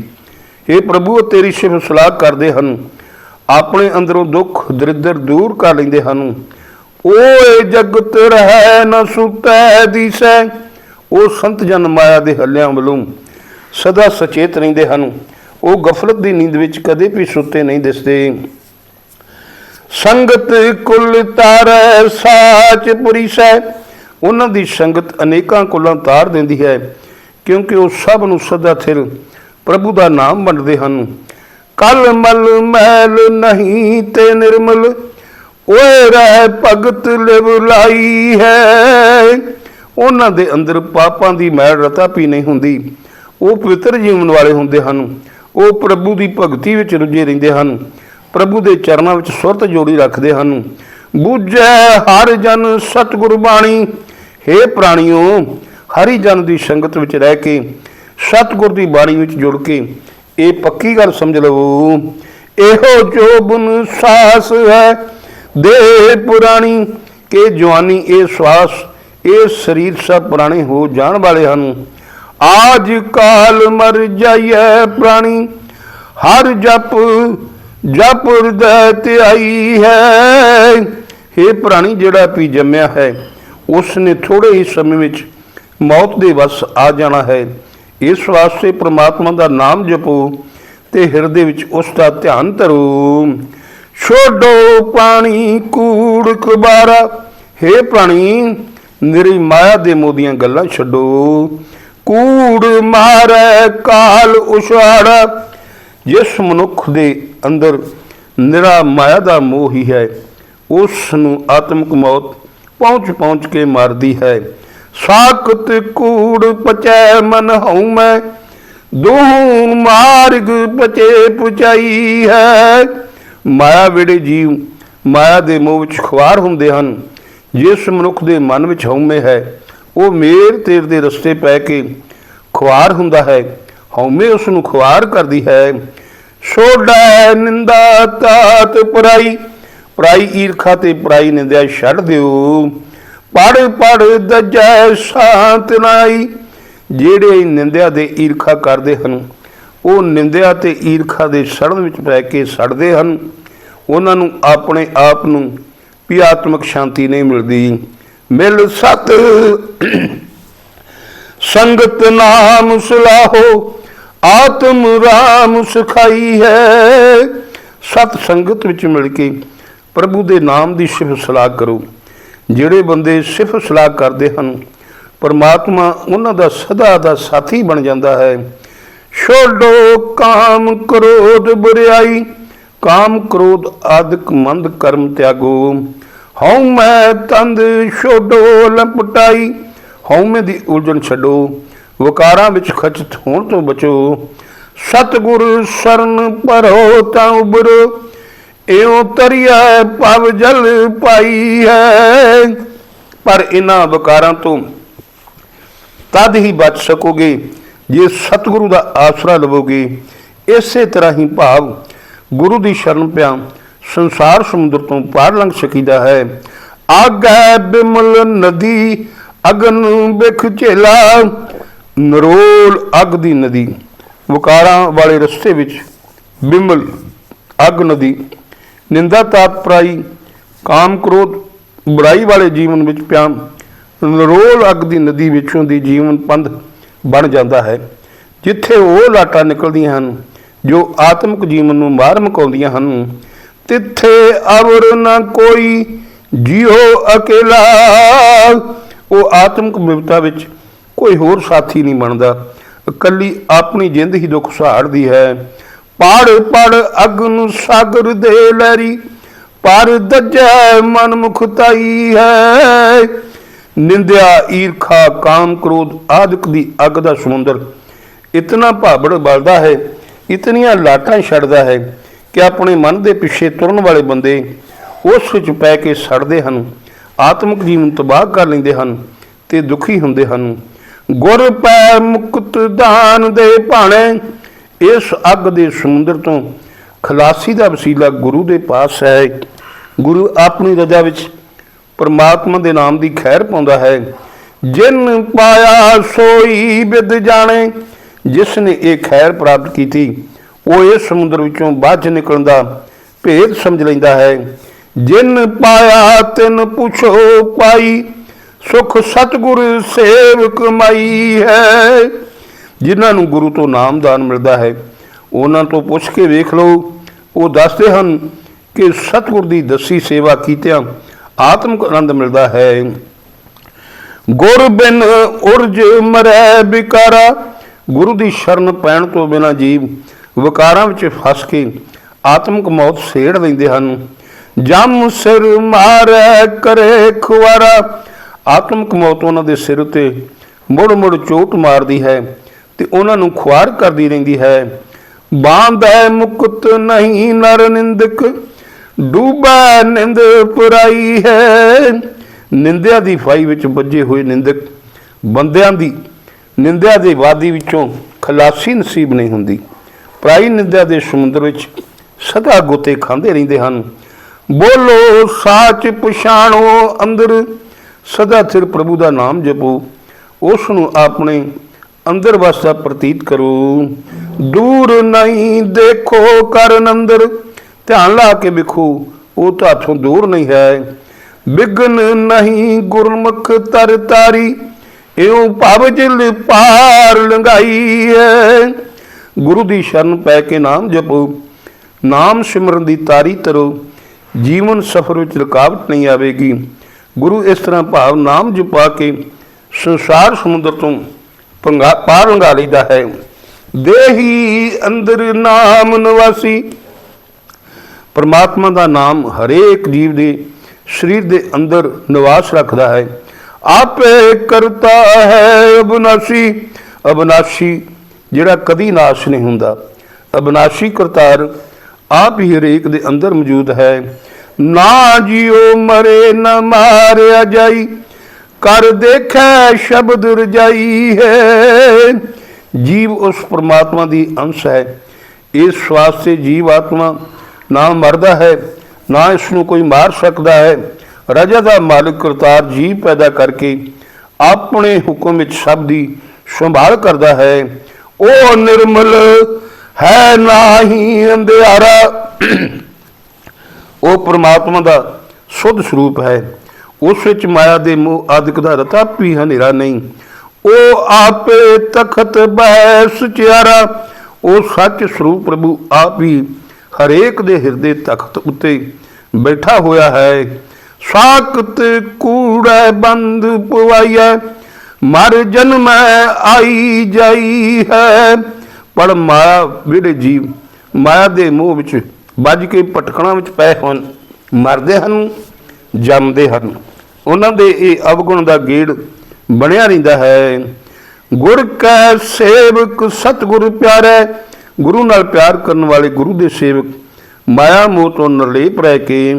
ਇਹ ਪ੍ਰਭੂ ਤੇਰੀ ਸਿਫਤ ਸਲਾਹ ਕਰਦੇ ਹਨ। ਆਪਣੇ ਅੰਦਰੋਂ ਦੁੱਖ, ਦਰਿਦਰ ਦੂਰ ਕਰ ਲੈਂਦੇ ਹਨ। ਓਏ ਜਗਤ ਰਹਿ ਨ ਸੁਤੈ ਦਿਸੈ। ਉਹ ਸੰਤ ਜਨ ਮਾਇਆ ਦੇ ਹੱਲਿਆਂ ਵੱਲੋਂ ਸਦਾ ਸੁਚੇਤ ਰਹਿੰਦੇ ਹਨ। ਉਹ ਗਫਲਤ ਦੀ ਨੀਂਦ ਵਿੱਚ ਕਦੇ ਵੀ ਸੁੱਤੇ ਨਹੀਂ ਦਿਸਦੇ। ਸੰਗਤ ਕੁਲ ਤਾਰੈ, ਸਾਚ ਪੁਰੀਸੈ। ਉਹਨਾਂ ਦੀ ਸੰਗਤ ਅਨੇਕਾਂ ਕੁਲਾਂ ਤਾਰ ਦਿੰਦੀ ਹੈ, ਕਿਉਂਕਿ ਉਹ ਸਭ ਨੂੰ ਸਦਾ ਥਿਰ ਪ੍ਰਭੂ ਦਾ ਨਾਮ ਵੰਡਦੇ ਹਨ। ਕਲ ਮਲ ਮੈਲ ਨਹੀਂ ਤੇ ਨਿਰਮਲ, ਓਏ ਰਹਿ ਭਗਤ ਲਿਵ ਲਾਈ ਹੈ। ਉਹਨਾਂ ਦੇ ਅੰਦਰ ਪਾਪਾਂ ਦੀ ਮੈਲ ਰਤਾ ਵੀ ਨਹੀਂ ਹੁੰਦੀ। ਉਹ ਪਵਿੱਤਰ ਜੀਵਨ ਵਾਲੇ ਹੁੰਦੇ ਹਨ। ਉਹ ਪ੍ਰਭੂ ਦੀ ਭਗਤੀ ਵਿੱਚ ਰੁੱਝੇ ਰਹਿੰਦੇ ਹਨ। ਪ੍ਰਭੂ ਦੇ ਚਰਨਾਂ ਵਿੱਚ ਸੁਰਤ ਜੋੜੀ ਰੱਖਦੇ ਹਨ। ਬੂਝੈ ਹਰ ਜਨ ਸਤਿਗੁਰ ਬਾਣੀ हे ਪ੍ਰਾਣਿਓ, ਹਰੀ ਜਨ ਦੀ ਸੰਗਤ ਵਿੱਚ ਰਹਿ ਕੇ ਸਤਿਗੁਰ ਦੀ ਬਾਣੀ ਵਿੱਚ ਜੁੜ ਕੇ ਇਹ ਪੱਕੀ ਗੱਲ ਸਮਝ ਲਵੋ। ਇਹੋ ਜੋਬਨ ਸਾਸ ਹੈ, ਦੇ ਪੁਰਾਣੀ ਕਿ ਜਵਾਨੀ ਇਹ ਸਵਾਸ, ਇਹ ਸਰੀਰ ਸਭ ਪੁਰਾਣੇ ਹੋ ਜਾਣ ਵਾਲੇ ਹਨ। ਆਜ ਕਾਲ ਮਰ ਜਾਈਐ ਪ੍ਰਾਣੀ, ਹਰ ਜਪ ਜਪ ਹਿਰਦੈ ਤੇ ਆਈ ਹੈ ਇਹ ਪ੍ਰਾਣੀ, ਜਿਹੜਾ ਵੀ ਜੰਮਿਆ ਹੈ ਉਸ ਨੇ ਥੋੜੇ ਹੀ ਸਮੇਂ ਵਿੱਚ ਮੌਤ ਦੇ ਵਸ ਆ ਜਾਣਾ ਹੈ। ਇਸ ਵਾਸਤੇ ਪ੍ਰਮਾਤਮਾ ਦਾ ਨਾਮ ਜਪੋ ਤੇ ਹਿਰਦੇ ਵਿੱਚ ਉਸ ਦਾ ਧਿਆਨ ਧਰੋ। ਛੋਡੋ ਪਾਣੀ ਕੂੜ ਕੁਬਾਰਾ। ਹੇ ਪ੍ਰਾਣੀ ਨਿਰੀ ਮਾਇਆ ਦੇ ਮੋਦੀਆਂ ਗੱਲਾਂ ਛੱਡੋ। ਕੂੜ ਮਾਰੈ ਕਾਲ ਉਛਾੜਾ। ਜਿਸ ਮਨੁੱਖ ਦੇ ਅੰਦਰ ਨਿਰਾ ਮਾਇਆ ਦਾ ਮੋਹ ਹੀ ਹੈ, ਉਸ ਨੂੰ ਆਤਮਿਕ ਮੌਤ ਪਹੁੰਚ ਪਹੁੰਚ ਕੇ ਮਾਰਦੀ ਹੈ। ਸਾਖਤ ਕੂੜ ਪਚੈ ਮਨ ਹਉ ਮੈਂ ਦੋਹ ਮਾਰਗ ਪਚੇ ਪੁਚਾਈ ਹੈ। ਮਾਇਆ ਵੇੜੇ ਜੀਵ, ਮਾਇਆ ਦੇ ਮੋਹ ਵਿੱਚ ਖੁਆਰ ਹੁੰਦੇ ਹਨ। ਜਿਸ ਮਨੁੱਖ ਦੇ ਮਨ ਵਿੱਚ ਹਉਮੈ ਹੈ, ਉਹ ਮੇਰ ਤੇਰ ਦੇ ਰਸਤੇ ਪੈ ਕੇ ਖੁਆਰ ਹੁੰਦਾ ਹੈ। ਹਉਮੈ ਉਸ ਨੂੰ ਖੁਆਰ ਕਰਦੀ ਹੈ। ਸੋਡਾ ਨਿੰਦਾ ਤਾਤ ਪਰਾਈ ਪਰਾਈ ਈਰਖਾ ਤੇ ਪਰਾਈ ਨਿੰਦਿਆ ਛੱਡ ਦਿਓ। ਪੜ ਪੜ ਦਜੈ ਸ਼ਾਂਤ ਨਾਈ। ਜਿਹੜੇ ਨਿੰਦਿਆ ਦੇ ਈਰਖਾ ਕਰਦੇ ਹਨ, ਉਹ ਨਿੰਦਿਆ ਤੇ ਈਰਖਾ ਦੇ ਸੜਨ ਵਿੱਚ ਪੈ ਕੇ ਸੜਦੇ ਹਨ। ਉਹਨਾਂ ਨੂੰ ਆਪਣੇ ਆਪ ਨੂੰ ਵੀ ਆਤਮਿਕ ਸ਼ਾਂਤੀ ਨਹੀਂ ਮਿਲਦੀ। ਮਿਲ ਸਤ ਸੰਗਤ ਨਾਮ ਸੁਲਾਹੋ, ਆਤਮ ਰਾਮ ਸੁਖਾਈ ਹੈ। ਸਤ ਸੰਗਤ ਵਿੱਚ ਮਿਲ ਕੇ ਪ੍ਰਭੂ ਦੇ ਨਾਮ ਦੀ ਸਿਫਤ ਸਲਾਹ ਕਰੋ। ਜਿਹੜੇ ਬੰਦੇ ਸਿਰਫ ਸਲਾਹ ਕਰਦੇ ਹਨ, ਪਰਮਾਤਮਾ ਉਹਨਾਂ ਦਾ ਸਦਾ ਦਾ ਸਾਥੀ ਬਣ ਜਾਂਦਾ ਹੈ। ਛੋਡੋ ਕਾਮ ਕ੍ਰੋਧ ਬੁਰਿਆਈ ਕਾਮ ਕ੍ਰੋਧ ਆਦਿਕ ਮੰਦ ਕਰਮ ਤਿਆਗੋ। ਹਉ ਮੈਂ ਤੰਦ ਛੋਡੋ ਲਪਟਾਈ ਹਉਮੈ ਦੀ ਉਲਝਣ ਛੱਡੋ, ਵਕਾਰਾਂ ਵਿੱਚ ਖਚਤ ਹੋਣ ਤੋਂ ਬਚੋ। ਸਤਿਗੁਰ ਸ਼ਰਨ ਪਰੋ ਤਾਂ ਉਬਰੋ ਇਉ ਤਰਿਆ ਪਵ ਜਲ ਪਾਈ ਹੈ। ਪਰ ਇਹਨਾਂ ਵਕਾਰਾਂ ਤੋਂ ਤਦ ਹੀ ਬਚ ਸਕੋਗੇ, ਜੇ ਸਤਿਗੁਰੂ ਦਾ ਆਸਰਾ ਲਵੋਗੇ। ਇਸੇ ਤਰ੍ਹਾਂ ਹੀ ਭਾਵ ਗੁਰੂ ਦੀ ਸ਼ਰਨ ਪਿਆ ਸੰਸਾਰ ਸਮੁੰਦਰ ਤੋਂ ਪਾਰ ਲੰਘ ਸਕੀਦਾ ਹੈ। ਆਗੈ ਬਿਮਲ ਨਦੀ, ਅਗਨ ਬਿਖ ਝੇਲਾ, ਨਰੋਲ ਅਗ ਦੀ ਨਦੀ। ਵਕਾਰਾਂ ਵਾਲੇ ਰਸਤੇ ਵਿੱਚ ਬਿਮਲ ਅਗ ਨਦੀ ਨਿੰਦਾ ਤਾਪ ਪਰਾਈ, ਕਾਮ ਕ੍ਰੋਧ, ਬੁਰਾਈ ਵਾਲੇ ਜੀਵਨ ਵਿੱਚ ਪਿਆ ਨਰੋਲ ਅਗ ਦੀ ਨਦੀ ਵਿੱਚੋਂ ਦੀ ਜੀਵਨ ਪੰਧ ਬਣ ਜਾਂਦਾ ਹੈ। ਜਿੱਥੇ ਉਹ ਲਾਟਾਂ ਨਿਕਲਦੀਆਂ ਹਨ, ਜੋ ਆਤਮਿਕ ਜੀਵਨ ਨੂੰ ਮਾਰ ਮਕਾਉਂਦੀਆਂ ਹਨ, ਤਿੱਥੇ ਅਵਰ ਨਾ ਕੋਈ ਜੀਓ ਅਕੇਲਾ। ਉਹ ਆਤਮਿਕ ਵਿਵਤਾ ਵਿੱਚ ਕੋਈ ਹੋਰ ਸਾਥੀ ਨਹੀਂ ਬਣਦਾ। ਇਕੱਲੀ ਆਪਣੀ ਜਿੰਦ ਹੀ ਦੁੱਖ ਸਹਾਰਦੀ ਹੈ। ਪੜ ਪੜ ਅਗਨ ਸਾਗਰ ਦੇ ਲਹਿਰੀ, ਪਰ ਦੱਜੈ ਮਨ ਮੁਖਤਾਈ ਹੈ। ਨਿੰਦਿਆ, ਈਰਖਾ, ਕਾਮ ਕ੍ਰੋਧ ਆਦਿਕ ਦੀ ਅੱਗ ਦਾ ਸਮੁੰਦਰ। ਇਤਨਾ ਭਾਬੜ ਬਲਦਾ ਹੈ, ਇਤਨੀਆਂ ਲਾਟਾਂ ਛੱਡਦਾ ਹੈ ਕਿ ਆਪਣੇ ਮਨ ਦੇ ਪਿੱਛੇ ਤੁਰਨ ਵਾਲੇ ਬੰਦੇ ਉਸ ਵਿੱਚ ਪੈ ਕੇ ਸੜਦੇ ਹਨ, ਆਤਮਿਕ ਜੀਵਨ ਤਬਾਹ ਕਰ ਲੈਂਦੇ ਹਨ ਤੇ ਦੁਖੀ ਹੁੰਦੇ ਹਨ। ਗੁਰ ਪੈ ਮੁਕਤ ਦਾਨ ਦੇ ਭਾਣੇ ਇਸ ਅੱਗ ਦੇ ਸਮੁੰਦਰ ਤੋਂ ਖਲਾਸੀ ਦਾ ਵਸੀਲਾ ਗੁਰੂ ਦੇ ਪਾਸ ਹੈ। ਗੁਰੂ ਆਪਣੀ ਰਜ਼ਾ ਵਿੱਚ ਪਰਮਾਤਮਾ ਦੇ ਨਾਮ ਦੀ ਖੈਰ ਪਾਉਂਦਾ ਹੈ। ਜਿਨ ਪਾਇਆ ਸੋਈ ਵਿਦ ਜਾਣੇ ਜਿਸ ਨੇ ਇਹ ਖੈਰ ਪ੍ਰਾਪਤ ਕੀਤੀ, ਉਹ ਇਸ ਸਮੁੰਦਰ ਵਿੱਚੋਂ ਬਾਹਰ ਨਿਕਲਣ ਦਾ ਭੇਦ ਸਮਝ ਲੈਂਦਾ ਹੈ। ਜਿਨ ਪਾਇਆ ਤਿਨ ਪੁੱਛੋ ਪਾਈ, ਸੁਖ ਸਤਗੁਰ ਸੇਵਕ ਕਮਾਈ ਹੈ। ਜਿਨ੍ਹਾਂ ਨੂੰ ਗੁਰੂ ਤੋਂ ਨਾਮਦਾਨ ਮਿਲਦਾ ਹੈ, ਉਹਨਾਂ ਤੋਂ ਪੁੱਛ ਕੇ ਵੇਖ ਲਓ। ਉਹ ਦੱਸਦੇ ਹਨ ਕਿ ਸਤਗੁਰ ਦੀ ਦਸੀ ਸੇਵਾ ਕੀਤਿਆਂ ਆਤਮਿਕ ਆਨੰਦ ਮਿਲਦਾ ਹੈ। ਗੁਰ ਬਿਨ ਉਰਜ ਮਰੈ ਬਿਕਾਰਾ, ਗੁਰੂ ਦੀ ਸ਼ਰਨ ਪੈਣ ਤੋਂ ਬਿਨਾ ਜੀਵ ਵਿਕਾਰਾਂ ਵਿੱਚ ਫਸ ਕੇ ਆਤਮਿਕ ਮੌਤ ਸੇੜ ਲੈਂਦੇ ਹਨ। ਜਮ ਸਿਰ ਮਾਰੈ ਕਰੇ ਖੁਆਰਾ, ਆਤਮਿਕ ਮੌਤ ਉਹਨਾਂ ਦੇ ਸਿਰ ਉਤੇ ਮੁੜ ਮੁੜ ਚੋਟ ਮਾਰਦੀ ਹੈ। ਤੇ ਉਹਨਾਂ ਨੂੰ ਖੁਆਰ ਕਰਦੀ ਰਹਿੰਦੀ ਹੈ। ਬਾਂਧੈ ਮੁਕਤ ਨਹੀਂ ਨਰ ਨਿੰਦਕ, ਡੂਬਾ ਨਿੰਦ ਪੁਰਾਈ ਹੈ। ਨਿੰਦਿਆ ਦੀ ਫਾਈ ਵਿੱਚ ਵੱਜੇ ਹੋਏ ਨਿੰਦਕ, ਬੰਦਿਆਂ ਦੀ, ਨਿੰਦਿਆ ਦੇ ਵਾਦੀ ਵਿੱਚੋਂ ਖਲਾਸੀ ਨਸੀਬ ਨਹੀਂ ਹੁੰਦੀ। ਪ੍ਰਾਈ ਨਿੰਦਿਆ ਦੇ ਸਮੁੰਦਰ ਵਿੱਚ ਸਦਾ ਗੋਤੇ ਖਾਂਦੇ ਰਹਿੰਦੇ ਹਨ। ਬੋਲੋ, ਸਾਚ ਪਛਾਣੋ ਅੰਦਰ, ਸਦਾ ਸਿਰ ਪ੍ਰਭੂ ਦਾ ਨਾਮ ਜਪੋ। ਉਸ ਨੂੰ ਆਪਣੇ ਅੰਦਰ ਵਸਦਾ ਪ੍ਰਤੀਤ ਕਰੋ। ਦੂਰ ਨਹੀਂ ਦੇਖੋ ਕਰਨ ਅੰਦਰ। ਧਿਆਨ ਲਾ ਕੇ ਵੇਖੋ, ਉਹ ਤੁਹਾਥੋਂ ਦੂਰ ਨਹੀਂ ਹੈ। ਵਿਗਨ ਨਹੀਂ ਗੁਰਮੁਖ ਤਰ ਤਾਰੀ, ਇਉ ਭਵ ਜਲ ਪਾਰ ਲੰਘਾਈ ਹੈ। ਗੁਰੂ ਦੀ ਸ਼ਰਨ ਪੈ ਕੇ ਨਾਮ ਜਪੋ, ਨਾਮ ਸਿਮਰਨ ਦੀ ਤਾਰੀ ਤਰੋ। ਜੀਵਨ ਸਫਰ ਵਿੱਚ ਰੁਕਾਵਟ ਨਹੀਂ ਆਵੇਗੀ। ਗੁਰੂ ਇਸ ਤਰ੍ਹਾਂ ਭਾਵ ਨਾਮ ਜਪਾ ਕੇ ਸੰਸਾਰ ਸਮੁੰਦਰ ਤੋਂ ਪੰਗਾ ਪਾਰ ਲੰਘਾ ਲਈਦਾ ਹੈ। ਦੇਹੀ ਅੰਦਰ ਨਾਮ ਨਿਵਾਸੀ। ਪਰਮਾਤਮਾ ਦਾ ਨਾਮ ਹਰੇਕ ਜੀਵ ਦੇ ਸਰੀਰ ਦੇ ਅੰਦਰ ਨਿਵਾਸ ਰੱਖਦਾ ਹੈ। ਆਪੇ ਕਰਤਾ ਹੈ ਅਬਨਾਸੀ। ਅਬਨਾਸੀ ਜਿਹੜਾ ਕਦੀ ਨਾਸ਼ ਨਹੀਂ ਹੁੰਦਾ। ਅਬਨਾਸੀ ਕਰਤਾਰ ਆਪ ਹੀ ਹਰੇਕ ਦੇ ਅੰਦਰ ਮੌਜੂਦ ਹੈ। ਨਾ ਜਿਉ ਮਰੇ, ਨਾ ਮਾਰਿਆ ਜਾਈ। ਕਰ ਦੇਖੈ ਸ਼ਬਦ ਰਜਾਈ ਹੈ। ਜੀਵ ਉਸ ਪ੍ਰਮਾਤਮਾ ਦੀ ਅੰਸ਼ ਹੈ। ਇਸ ਵਾਸਤੇ ਜੀਵ ਆਤਮਾ ਨਾ ਮਰਦਾ ਹੈ, ਨਾ ਇਸ ਨੂੰ ਕੋਈ ਮਾਰ ਸਕਦਾ ਹੈ। ਰਜਾ ਦਾ ਮਾਲਕ ਕਰਤਾਰ ਜੀਵ ਪੈਦਾ ਕਰਕੇ ਆਪਣੇ ਹੁਕਮ ਵਿੱਚ ਸਭ ਦੀ ਸੰਭਾਲ ਕਰਦਾ ਹੈ। ਉਹ ਨਿਰਮਲ ਹੈ ਨਾਹੀ ਅੰਧਿਆਰਾ। ਉਹ ਪ੍ਰਮਾਤਮਾ ਦਾ ਸੁੱਧ ਸਰੂਪ ਹੈ। ਉਸ ਵਿੱਚ ਮਾਇਆ ਦੇ ਮੋਹ ਆਦਿਕ ਦਾ ਰਤਾ ਵੀ ਹਨੇਰਾ ਨਹੀਂ। ਉਹ ਆਪੇ ਤਖਤ ਬਹਿ ਸੁਚਿਆਰਾ ਉਹ ਸੱਚ ਸਰੂਪ ਪ੍ਰਭੂ ਆਪ ਹੀ ਹਰੇਕ ਦੇ ਹਿਰਦੇ ਤਖਤ ਉੱਤੇ ਬੈਠਾ ਹੋਇਆ ਹੈ। ਸਾਖਤ ਕੂੜੈ ਬੰਦ ਪਵਾਈਐ, ਮਰ ਜਨਮ ਆਈ ਜਾਈ ਹੈ। ਪਰ ਮਾਇਆ ਜਿਹੜੇ ਜੀਵ ਮਾਇਆ ਦੇ ਮੋਹ ਵਿੱਚ ਵੱਜ ਕੇ ਭਟਕਣਾ ਵਿੱਚ ਪਏ ਹੋਣ ਮਰਦੇ ਹਨ, ਜੰਮਦੇ ਹਨ। ਉਹਨਾਂ ਦੇ ਇਹ ਅਵਗੁਣ ਦਾ ਗੇੜ ਬਣਿਆ ਰਹਿੰਦਾ ਹੈ। ਗੁਰ ਕੈ ਸੇਵਕ ਸਤਿਗੁਰ ਪਿਆਰੈ, ਗੁਰੂ ਨਾਲ ਪਿਆਰ ਕਰਨ ਵਾਲੇ ਗੁਰੂ ਦੇ ਸੇਵਕ ਮਾਇਆ ਮੋਹ ਤੋਂ ਨਿਰਲੇਪ ਰਹਿ ਕੇ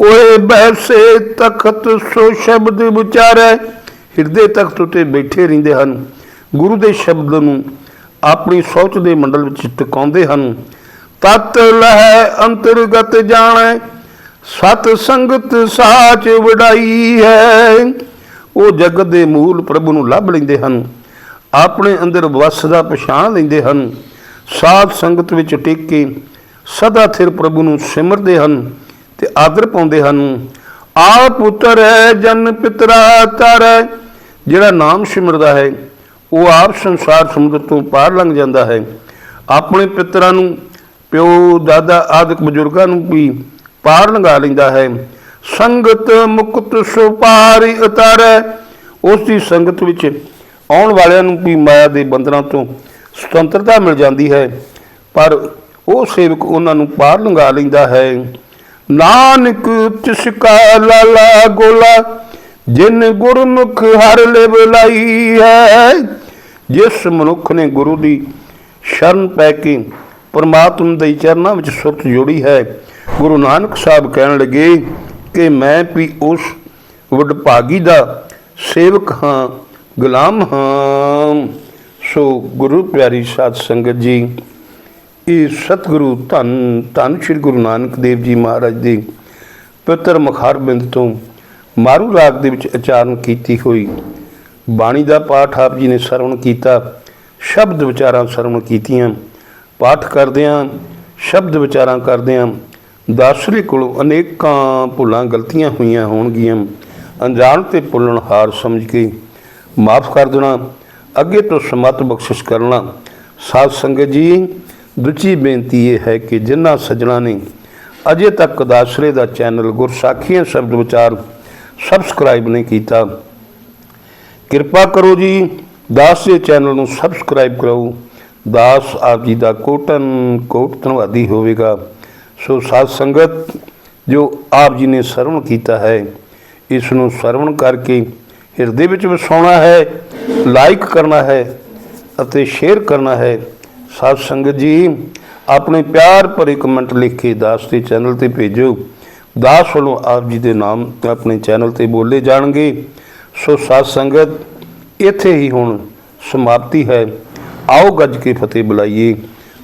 ਓਏ ਬੈਸੇ ਤਖਤ ਸੋ ਸ਼ਬਦ ਵਿਚਾਰੈ। ਹਿਰਦੇ ਤਖਤ ਉਤੇ ਬੈਠੇ ਰਹਿੰਦੇ ਹਨ। ਗੁਰੂ ਦੇ ਸ਼ਬਦ ਨੂੰ ਆਪਣੀ ਸੋਚ ਦੇ ਮੰਡਲ ਵਿੱਚ ਟਿਕਾਉਂਦੇ ਹਨ। ਤਤ ਲਹਿ ਅੰਤਰਗਤ ਜਾਣੈ ਸਤ ਸੰਗਤ ਸਾਚ ਵਡਾਈ ਹੈ। ਉਹ ਜਗਤ ਦੇ ਮੂਲ ਪ੍ਰਭੂ ਨੂੰ ਲੱਭ ਲੈਂਦੇ ਹਨ। ਆਪਣੇ ਅੰਦਰ ਵਸਦਾ ਪਛਾਣ ਲੈਂਦੇ ਹਨ। ਸਾਧ ਸੰਗਤ ਵਿੱਚ ਟਿਕ ਕੇ ਸਦਾ ਥਿਰ ਪ੍ਰਭੂ ਨੂੰ ਸਿਮਰਦੇ ਹਨ ਤੇ ਆਦਰ ਪਾਉਂਦੇ ਹਨ। ਆ ਪੁੱਤਰ ਹੈ ਜਨ ਪਿਤਰਾ ਤਰੈ ਜਿਹੜਾ ਨਾਮ ਸਿਮਰਦਾ ਹੈ, ਉਹ ਆਪ ਸੰਸਾਰ ਸਮੁੰਦਰ ਤੋਂ ਪਾਰ ਲੰਘ ਜਾਂਦਾ ਹੈ। ਆਪਣੇ ਪਿਤਰਾਂ ਨੂੰ, ਪਿਓ, ਦਾਦਾ ਆਦਿਕ ਬਜ਼ੁਰਗਾਂ ਨੂੰ ਵੀ ਪਾਰ ਲੰਘਾ ਲੈਂਦਾ ਹੈ। ਸੰਗਤ ਮੁਕਤ ਸੁਪਾਰੀ ਉਤਾਰੈ। ਉਸ ਦੀ ਸੰਗਤ ਵਿੱਚ ਆਉਣ ਵਾਲਿਆਂ ਨੂੰ ਵੀ ਮਾਇਆ ਦੇ ਬੰਧਨਾਂ ਤੋਂ ਸੁਤੰਤਰਤਾ ਮਿਲ ਜਾਂਦੀ ਹੈ। ਪਰ ਉਹ ਸੇਵਕ ਉਹਨਾਂ ਨੂੰ ਪਾਰ ਲੰਘਾ ਲੈਂਦਾ ਹੈ। ਨਾਨਕ ਤਿਸ ਕਾ ਲਾਲਾ ਗੋਲਾ, ਜਿਨ ਗੁਰਮੁਖ ਹਰ ਲਿਵ ਲਈ ਹੈ। ਜਿਸ ਮਨੁੱਖ ਨੇ ਗੁਰੂ ਦੀ ਸ਼ਰਨ ਪੈ ਕੇ ਪਰਮਾਤਮਾ ਦੇ ਚਰਨਾਂ ਵਿੱਚ ਸੁਰਤ ਜੋੜੀ ਹੈ। ਗੁਰੂ ਨਾਨਕ ਸਾਹਿਬ ਕਹਿਣ ਲੱਗੇ ਕਿ ਮੈਂ ਵੀ ਉਸ ਵਡਭਾਗੀ ਦਾ ਸੇਵਕ ਹਾਂ, ਗੁਲਾਮ ਹਾਂ। ਸੋ ਗੁਰੂ ਪਿਆਰੀ ਸਾਧ ਸੰਗਤ ਜੀ, ਇਹ ਸਤਿਗੁਰੂ ਧੰਨ ਧੰਨ ਸ੍ਰੀ ਗੁਰੂ ਨਾਨਕ ਦੇਵ ਜੀ ਮਹਾਰਾਜ ਦੇ ਪਿੱਤਰ ਮਖਾਰਬਿੰਦ ਤੋਂ ਮਾਰੂ ਰਾਗ ਦੇ ਵਿੱਚ ਉਚਾਰਨ ਕੀਤੀ ਹੋਈ ਬਾਣੀ ਦਾ ਪਾਠ ਆਪ ਜੀ ਨੇ ਸਰਵਣ ਕੀਤਾ, ਸ਼ਬਦ ਵਿਚਾਰਾਂ ਸਰਵਣ ਕੀਤੀਆਂ। ਪਾਠ ਕਰਦਿਆਂ, ਸ਼ਬਦ ਵਿਚਾਰਾਂ ਕਰਦਿਆਂ ਦਾਸਰੇ ਕੋਲੋਂ ਅਨੇਕਾਂ ਭੁੱਲਾਂ ਗਲਤੀਆਂ ਹੋਈਆਂ ਹੋਣਗੀਆਂ। ਅਣਜਾਣ ਤੇ ਭੁੱਲਣ ਹਾਰ ਸਮਝ ਕੇ ਮਾਫ ਕਰ ਦੇਣਾ, ਅੱਗੇ ਤੋਂ ਸਮਤ ਬਖਸ਼ਿਸ਼ ਕਰਨਾ। ਸਾਧ ਸੰਗਤ ਜੀ, ਦੂਜੀ ਬੇਨਤੀ ਇਹ ਹੈ ਕਿ ਜਿਨ੍ਹਾਂ ਸੱਜਣਾ ਨੇ ਅਜੇ ਤੱਕ ਦਾਸਰੇ ਦਾ ਚੈਨਲ ਗੁਰਸਾਖੀਆਂ ਸ਼ਬਦ ਵਿਚਾਰ ਸਬਸਕ੍ਰਾਈਬ ਨਹੀਂ ਕੀਤਾ, ਕਿਰਪਾ ਕਰੋ ਜੀ, ਦਾਸ ਦੇ ਚੈਨਲ ਨੂੰ ਸਬਸਕ੍ਰਾਈਬ ਕਰੋ ਦਾਸ ਆਪ ਜੀ ਦਾ ਕੋਟਨ ਕੋਟ ਧੰਨਵਾਦੀ ਹੋਵੇਗਾ। ਸੋ ਸਾਧ ਸੰਗਤ ਜੋ ਆਪ ਜੀ ਨੇ ਸਰਵਣ ਕੀਤਾ ਹੈ, ਇਸ ਨੂੰ ਸਰਵਣ ਕਰਕੇ ਹਿਰਦੇ ਵਿੱਚ ਵਸਾਉਣਾ ਹੈ ਲਾਈਕ ਕਰਨਾ ਹੈ ਅਤੇ ਸ਼ੇਅਰ ਕਰਨਾ ਹੈ, ਸਾਧ ਸੰਗਤ ਜੀ, ਆਪਣੇ ਪਿਆਰ ਭਰੇ ਕਮੈਂਟ ਲਿਖ ਕੇ ਦਾਸ ਦੇ ਚੈਨਲ ਤੇ ਭੇਜੋ। ਦਾਸ ਵੱਲੋਂ ਆਪ ਜੀ ਦੇ ਨਾਮ ਆਪਣੇ ਚੈਨਲ ਤੇ ਬੋਲੇ ਜਾਣਗੇ। ਸੋ ਸਾਧ ਸੰਗਤ, ਇੱਥੇ ਹੀ ਹੁਣ ਸਮਾਪਤੀ ਹੈ। ਆਓ ਗੱਜ ਕੇ ਫਤਿਹ ਬੁਲਾਈਏ।